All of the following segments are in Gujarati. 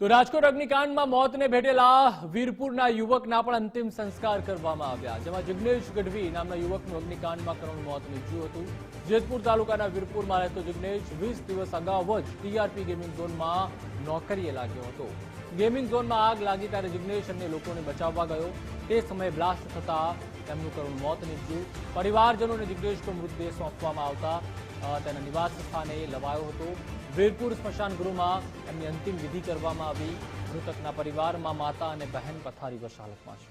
તો રાજકોટ અગ્નિકાંડમાં મોતને ભેટેલા વીરપુરના યુવકના પણ અંતિમ સંસ્કાર કરવામાં આવ્યા. જેમાં જિગ્નેશ ગઢવી નામના યુવકનું અગ્નિકાંડમાં કરુણ મોત નીપજ્યું હતું. જેતપુર તાલુકાના વીરપુરમાં રહેતો જિગ્નેશ વીસ દિવસ અગાઉ જ ટીઆરપી ગેમિંગ ઝોનમાં નોકરીએ લાગ્યો હતો. ગેમિંગ ઝોનમાં આગ લાગી ત્યારે જિગ્નેશ અન્ય લોકોને બચાવવા ગયો. તે સમયે બ્લાસ્ટ થતા તેમનું કરુણ મોત નીપજ્યું. પરિવારજનોને જિગ્નેશનો મૃતદેહ સોંપવામાં આવતા તેના નિવાસ સ્થાને લવાયો હતો. વીરપુર સ્મશાન ગૃહમાં એમની અંતિમ વિધિ કરવામાં આવી. મૃતકના પરિવારમાં માતા અને બહેન પથારી હાલતમાં છે.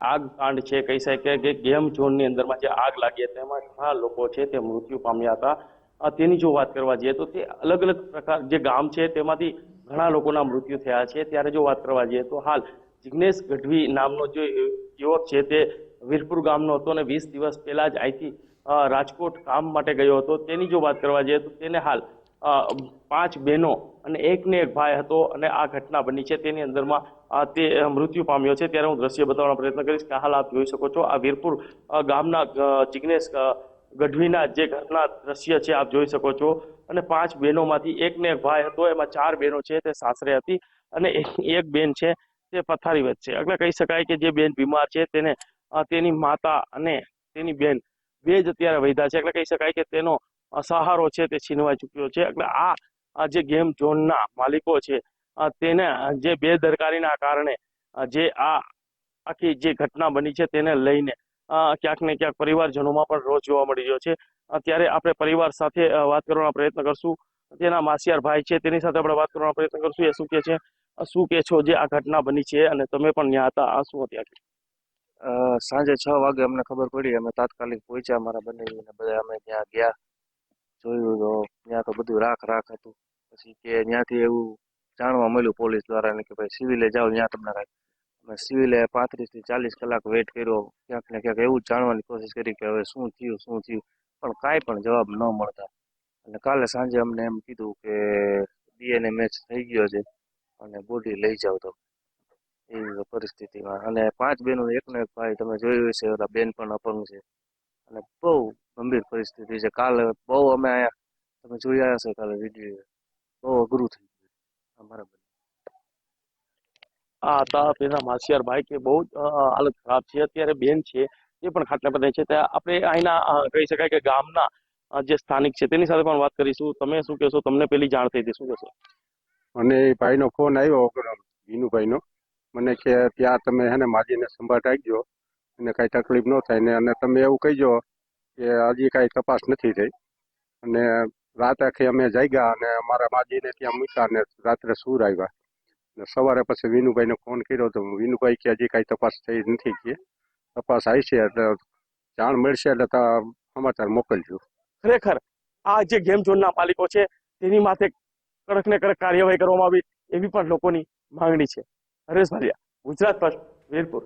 આગ કાંડ છે. કહી શકાય કે ગેમ ઝોનની અંદરમાં જે આગ લાગી તેમાં ઘણા લોકો છે તે મૃત્યુ પામ્યા હતા. તેની જો વાત કરવા જઈએ તો તે અલગ અલગ પ્રકાર જે ગામ છે તેમાંથી ઘણા લોકોના મૃત્યુ થયા છે. ત્યારે જો વાત કરવા જઈએ તો હાલ જિગ્નેશ ગઢવી નામનો જે યુવક છે તે વીરપુર ગામનો હતો અને વીસ દિવસ પહેલા જ અહીંથી રાજકોટ કામ માટે ગયો હતો. તેની જો વાત કરવા જઈએ તો તેને હાલ પાંચ બહેનો અને એકને એક ભાઈ હતો અને આ ઘટના બની છે. તેની અંદરમાં તે મૃત્યુ પામ્યો છે. ત્યારે હું દ્રશ્ય બતાવવાનો પ્રયત્ન કરીશ કે હાલ આપ જોઈ શકો છો. આ વીરપુર ગામના જિગ્નેશ ગઢવીના જે ઘટના દ્રશ્ય છે, આપ જોઈ શકો છો. અને પાંચ બહેનોમાંથી એક ને એક ભાઈ હતો, એમાં ચાર બહેનો છે, તે સાસરે હતી. અને એક બેન છે, તે પથારીવત છે. એટલે કહી શકાય કે જે બેન બીમાર છે, તેને તેની માતા અને તેની બેન બે જ અત્યારે વૈધા છે. એટલે કહી શકાય કે તેનો સહારો છે, તે છીનવાઈ ચૂક્યો છે. એટલે આ જે ગેમ ઝોનના માલિકો છે તેને, જે બેદરકારીના કારણે જે આ આખી જે ઘટના બની છે, તેને લઈને ક્યાંક ને ક્યાંક પરિવારજનોમાં પણ રોષ જોવા મળી રહ્યો છે. અત્યારે આપણે પરિવાર સાથે વાત કરવાનો પ્રયત્ન કરશું. તેના માસિયાર ભાઈ છે, તેની સાથે આપણે વાત કરવાનો પ્રયત્ન કરશું. એ શું કે છે? શું કે છો? જે આ ઘટના બની છે અને તમે પણ ત્યાં હતા, આ શું હતી સાંજે છ વાગે અમને ખબર પડી. અમે તાત્કાલિક પહોંચ્યા, અમારા બંને બધા અમે ત્યાં ગયા. જોયું તો ત્યાં તો બધું રાખ રાખ હતું. પછી કે ત્યાંથી એવું જાણવા મળ્યું પોલીસ દ્વારા કે ભાઈ સિવિલે જાઓ, ત્યાં તમને રાખ સિવિલે પાંત્રીસથી ચાલીસ કલાક વેઇટ કર્યો. ક્યાંક ને ક્યાંક એવું જાણવાની કોશિશ કરી કે હવે શું થયું શું થયું? પણ કાંઈ પણ જવાબ ન મળતા. અને કાલે સાંજે અમને એમ કીધું કે ડીએનએ મેચ થઈ ગયો છે અને બોડી લઈ જાવ તો એવી પરિસ્થિતિમાં. અને પાંચ બહેનો એકનો એક ભાઈ તમે જોયું હશે, ઓલા બેન પણ અપંગ છે. અને બહુ ગંભીર પરિસ્થિતિ છે. કાલે બહુ અમે તમે આવ્યા છો કાલે વીડિયો બહુ અઘરું થઈ ગયું. અમારા આ હતા તેના માસિયાર ભાઈ કે બહુ હાલત ખરાબ છે. અત્યારે બેન છે, એ પણ ખાટલા બધા છે. ત્યાં આપણે અહીંના કહી શકાય કે ગામના જે સ્થાનિક છે, તેની સાથે પણ વાત કરીશું. તમે શું કહેશો? તમને પેલી જાણ થઈ હતી શું કહેશો? અને ભાઈનો ફોન આવ્યો વિનુભાઈનો. મને કે ત્યાં તમે હે ને માજીને સંભાળ રાખજો અને કાંઈ તકલીફ ન થાય ને, અને તમે એવું કહીજો કે હજી કાંઈ તપાસ નથી થઈ. અને રાત આખી અમે જાગ્યા અને અમારા માજીને ત્યાં મૂક્યા અને રાત્રે સૂર આવ્યા. સવારે પછી વિનુભાઈને ફોન કર્યો તો વિનુભાઈ કે હજી કાંઈ તપાસ થઈ નથી કે તપાસ આવી છે એટલે જાણ મળશે એટલે સમાચાર મોકલજો. ખરેખર આ જે ગેમ ઝોનના માલિકો છે, તેની માથે કડક ને કડક કાર્યવાહી કરવામાં આવી એવી પણ લોકોની માંગણી છે. હરેશ ભાલિયા ગુજરાત ફર્સ્ટ વીરપુર.